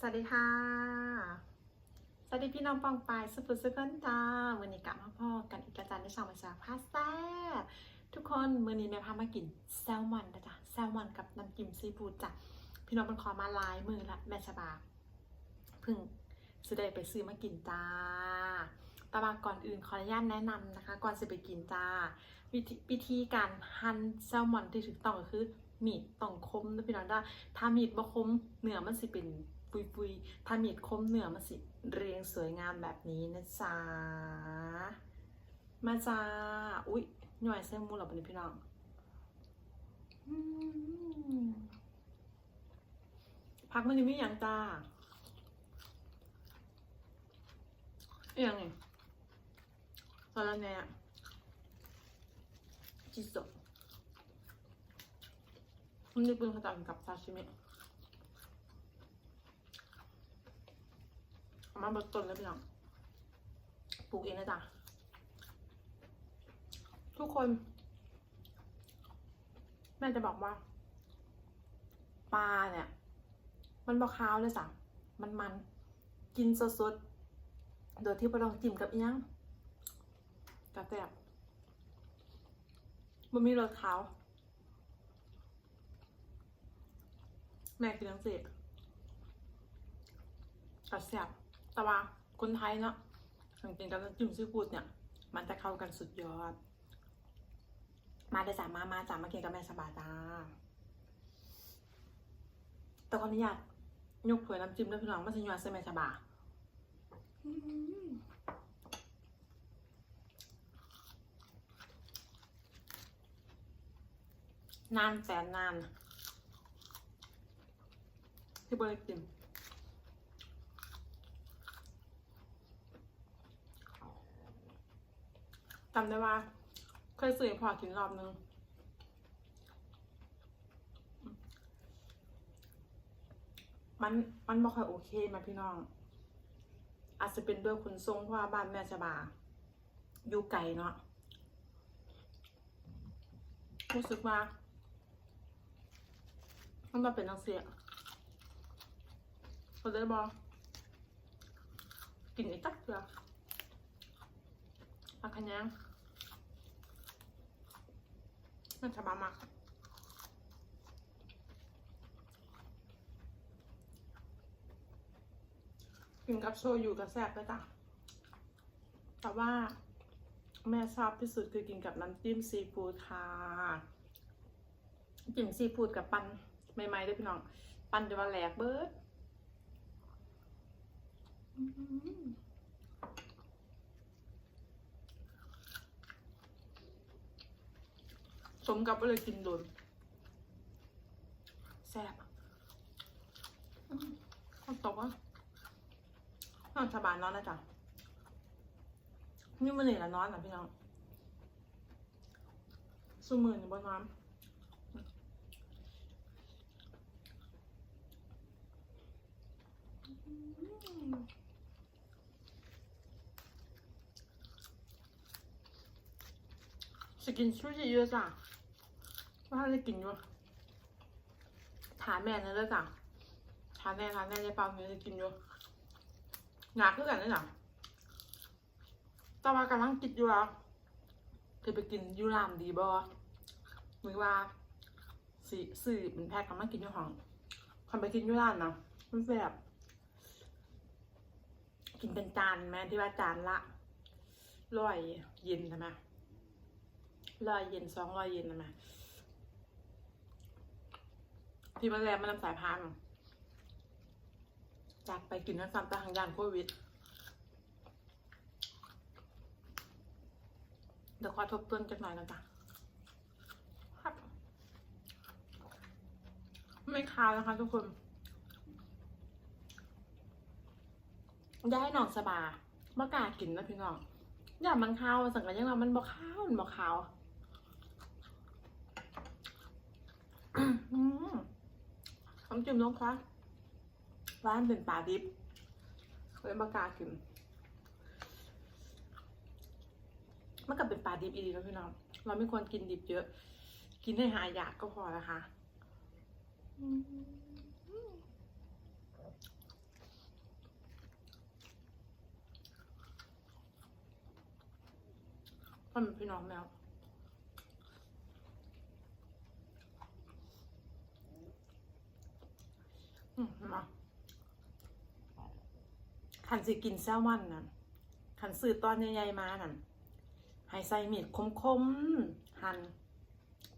สวัสดีค่ะ สวัสดีพี่น้องปองปายสุภุสุกันจ้าวันนี้กลับมาพ่อกันอีกแล้วจ้าในช่องมาจากพาสต้าทุกคนมื้อนี้แม่พามากินแซลมอนนะจ๊ะแซลมอนกับน้ำจิ้มซีฟู้ดจ้ะพี่น้องมันขอมาหลายมือละแม่ชบาเพิ่งซื้อได้ไปซื้อมากินจ้าตว่าก่อนอื่นขออนุญาตแนะนำนะคะ ก่อนจะไปกินจ้าวิธีวิธีการหั่นแซลมอนที่ถูกต้องก็คือมีดต้องคมนะพี่น้องด้าถ้ามีดบ่คมเนื้อมันสิเป็น ปุยปุยๆถ้ามีดคมเหนือมันสิ เรียงสวยงามแบบนี้นะจ๊ะ มาจ้า อุ๊ย หน่วยเส้นมูหรอปะนี่พี่น้องพักมันนี่ไม่ยังจ้าอหยังไงตอนแรกเนี่ยจิโซะมันนี่เป็นขนมกับซาชิมิเอา มาเบิกต้นเลยพี่น้องปลูกเองนะจ๊ะทุกคน แม่จะบอกว่า ปลาเนี่ย มันบอคาวเลยจ้ะมันมันกินสดๆ โดยที่ไม่ต้องจิ้มกับอิหยังกระแตบมันมีรสขาวแม่กินทั้งสิบกระแซบ แต่ว่าคนไทยเนาะถึงกินกับน้ำจิ้มซีฟู้ดเนี่ย มันจะเข้ากันสุดยอด มาได้จามามาจามากินกับแม่สบายจ้าแต่ขออนุญาตยกถ้วยน้ำจิ้มด้วยพี่น้องมาสิยวนเส้นแม่สบานานแสนนานที่บริกิน จำได้ว่า เคยซื้อพอกินรอบนึงมันมันบ่ค่อยโอเคมาพี่น้อง อาจจะเป็นด้วยคุณทรงเพราะว่าบ้านแม่จะบา อยู่ไกลเนาะรู้สึกว่ามันมาเป็นนังเสียเขาเลยบอกกินไอ้ตักเกลือปาคันยัง มันจะบามากกินกับโชยุกับแซ่บเลยจ้ะแต่ว่าแม่ชอบที่สุดคือกินกับน้ำจิ้มซีฟู้ดค่ะจิ้มซีฟู้ดกับปันใหม่ๆด้วยพี่น้อง ปันจะมาแหลกเบิร์ด สมกับว่าเลยกินโดนแซ่บอืมข้าวตกอะนอนสบายนอนนะจ๊ะนี่มันเหนื่อยละน้อนนะพี่น้องสูมือนบนน้ำจะกินซูชิเยอะจ้ะ ว่าจะกินอยู่ทานแม่นะเด้อจ้ะทานแน่ทานแน่ยายเปาเนื้อจะกินอยู่หนักขึ้นกันเลยจ้ะแต่ว่ากำลังคิดอยู่ว่าจะไปกินยูรามดีบอหรือว่าสีสื่อเป็นแพ็คกำลังกินอยู่ห้องคนไปกินยูรานนะมันแบบกินเป็นจานแม่ที่ว่าจานละร้อยเย็นใช่ไหมร้อยเย็นสองร้อยเย็นนะแม่ ที่มันแรงมันนำสายพานจากไปกินน้ำซ้ำตาทางยานโควิดเดี๋ยวขอทบทวนจักหน่อยนะจ๊ะครับไม่คาวนะคะทุกคนอย่าให้น้องสบายมากล้ากินนะพี่น้อง อย่ามันคาว สังเกัดยังเรามันบอกข้าวมันบอกขาว อืม คำจิ้มน้องคะร้านเป็นปลาดิบเลยมากากินมันก็เป็นปลาดิบอีกแล้วพี่น้อง เราไม่ควรกินดิบเยอะ กินให้หายอยากก็พอละคะพ่อมพี่น้องแล้ว ขันสิกินแซลมอนน่ะขันซื้อตอนใหญ่ๆมาน่ะให้ใส่มีดคมๆหั่น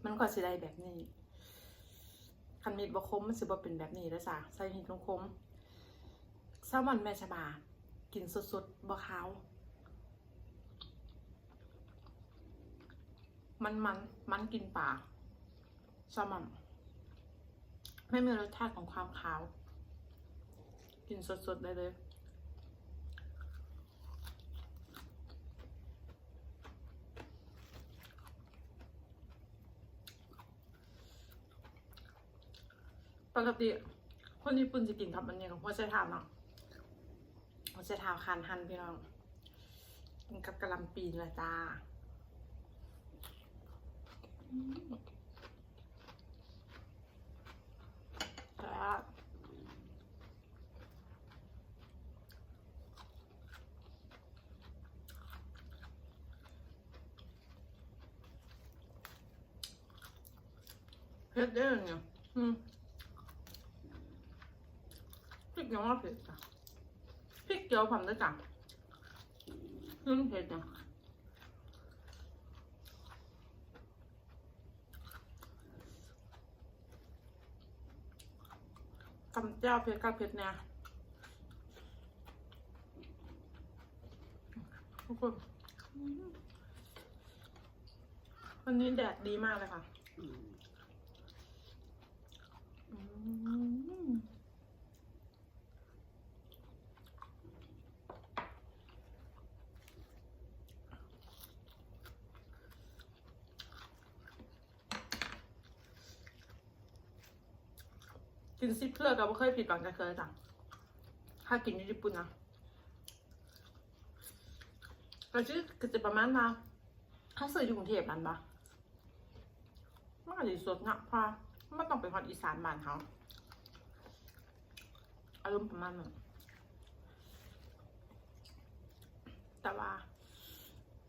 มันก็สิได้แบบนี้ขันมีดบ่คมมันสิบ่เป็นแบบนี้แล้วจ้ะใส่มีดคมๆแซลมอนแม่ชะบากินสดๆบ่ขาวมันมันมันกินปากแซลมอนไม่มีรสชาติของความขาว กินสดๆได้เลย ปกติคนญี่ปุ่นจะกินกับอันนี้กับหัวไชเท้าเนาะหัวไชเท้าคันหันพี่น้องกินกับกะหล่ำปีเลยจ้าแล้วเผ็ดเด้อเนี่ยอืม พริกยังว่าเผ็ดจ้ะพริกเจียวผมด้วยจ้ะซึ่องเผ็ดเนี่ยกำเจ้าเผ็ดกับเผ็ดเนี่ยทุกคนวันนี้แดดดีมากเลยค่ะ อืม กินซิเพื่อกับว่เคยผิดหวังจะเคยจ้ะถ้ากินที่ญี่ปุ่นนะก็ชื่อก็จะประมาณว่าถ้าซื้ออยู่กรุงเทพนั่นปะมันอาจจะสดนะพราะมันต้องเป็นคนอีสานบ้านเขาอารมณ์ประมาณนั้นแต่ว่า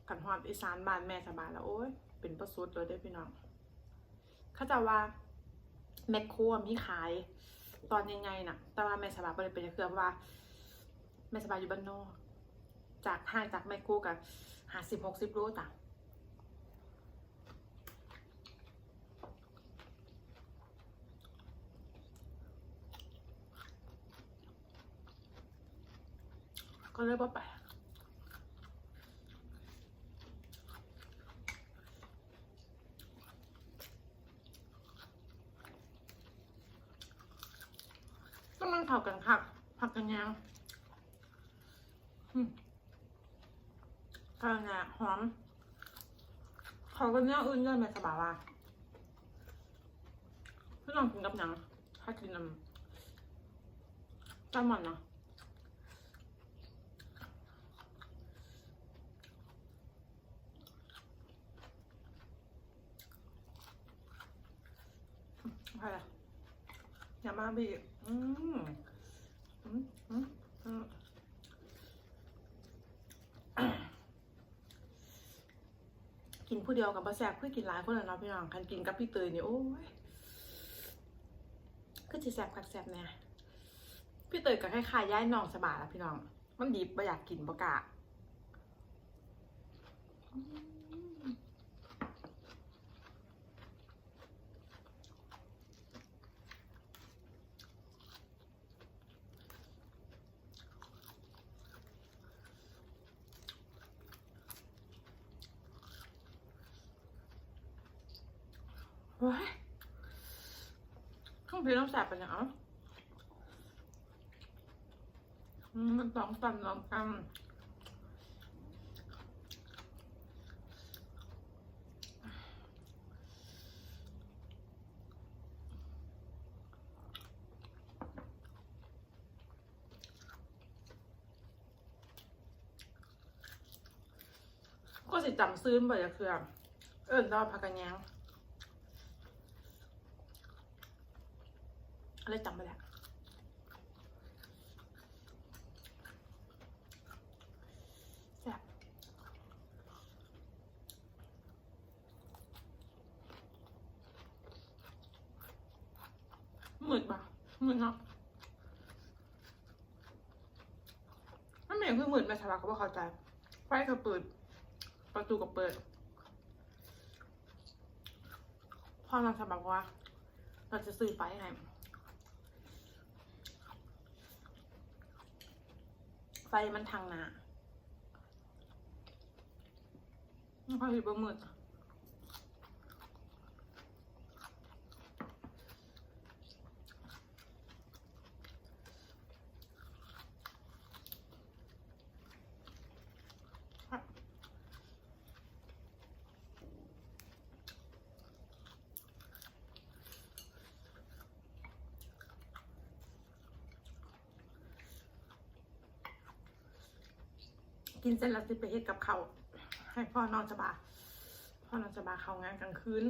กันฮอดอีสานบ้านแม่สบายแล้วโอ้ยเป็นประสุดเลยได้พี่น้อง เขาจะว่า แมคโครมีขาย ตอนยังไงน่ะ แต่ว่าแม่สบายบ่ได้เป็นเครือเพราะว่าแม่สบายอยู่บ้านนอก จากห่างจากแมคโครกับหาสิบหกสิบโลจ้ะก็เลยว่าไปลกก็มันเข้ากันค่ะผักกันยังอืมกันเนี่ยห อมเขากันเนี้ยอื่นเลยไหมสบายว่าพี่ลองกินกับหยังถ้ากินน้ำแซลมอนเนาะอะไรอย่ามาบีอืมอืมอืมอืม กินผู้เดียวกับบะแซบคือกินหลายคนเลยเนาะพี่น้องคันกินกับพี่เตยเนี่ยโอ้ยก็จะแซบคักแซบแน่พี่เตยกับคล้ายๆย้ายน้องสบายแล้วพี่น้อง มันดีบ่อยากกินบ่กะอืม ว้ายข้างพี่ต้องแสบไปเนี่ยเอ้าอืมมันสองตันสองตันก็สิจำซื้อบ่อยอะคือ เอิ้นดอกผักกะแยง อเลยจำไปแหบเหมือนปะเหมืดเนาะไม่เนเองคือหมืดมาเขาบอกเขาใจ ไฟก็เปิด ประตูก็เปิดพ่อเราสบัคว่า เราจะซื้อไฟไห้ ไฟมันทางหนาไม่ค่อเห็นบ่มืด กินเสร็จแล้วสิไปเฮ็ดกับเขาให้พ่อนอนสบายพ่อนอนสบายเขางานกลางคืน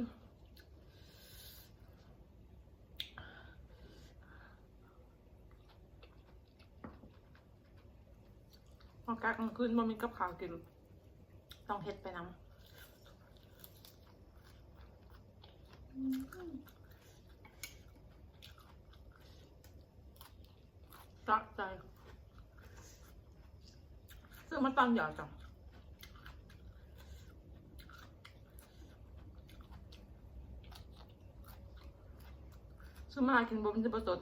พอกากลางคืนบ่มีกับข้าวกิน ต้องเฮ็ดไปนำจักใจ ซื้อมาตอนหยอดจ้ะซื้อมากินบ่มันจะประสด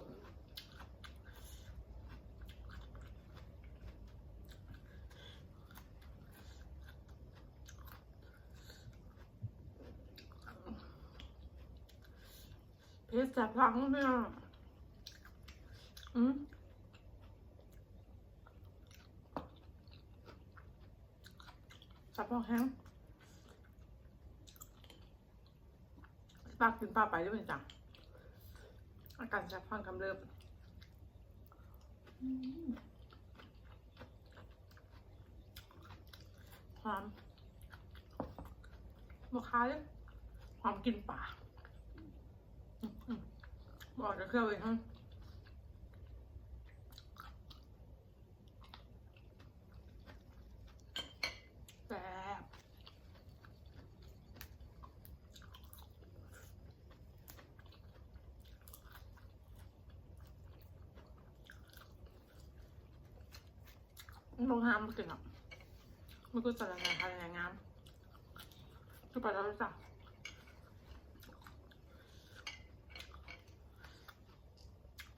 เพชรจับพังเนี่ยอืม สับพอแห้งปากกินปลาไปด้วยจ้ะอาการจะพังกำเริบความบวคายเลยความกินป่าอืมอืมบอกจะเคลื่อนไปทั้งแซ่บ ลงน้ำมากินอะมันก็จะรายงานรายงานคือไปแล้วจ้ะ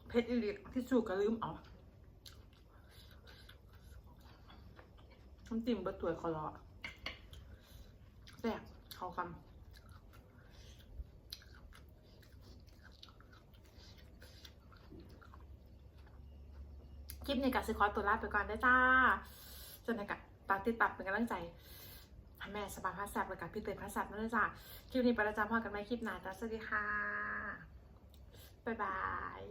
เพชรอีลิกที่สูกก็ลืมเอาน้ำจิ้มบะตัวคอรอแซ่บเข้ากัน คลิปนี้กับซิคอตัวลาไปก่อนได้จ้า จนในกับตามติดตับเป็นกำลังใจทำแม่สบายพระแซบไปกับพี่เตยพระแซบนั่นเลยจ้าคลิปนี้ไปแล้วจ้าพ่อกันไหมคลิปหน้าจ้าสวัสดีค่ะ บ๊ายบาย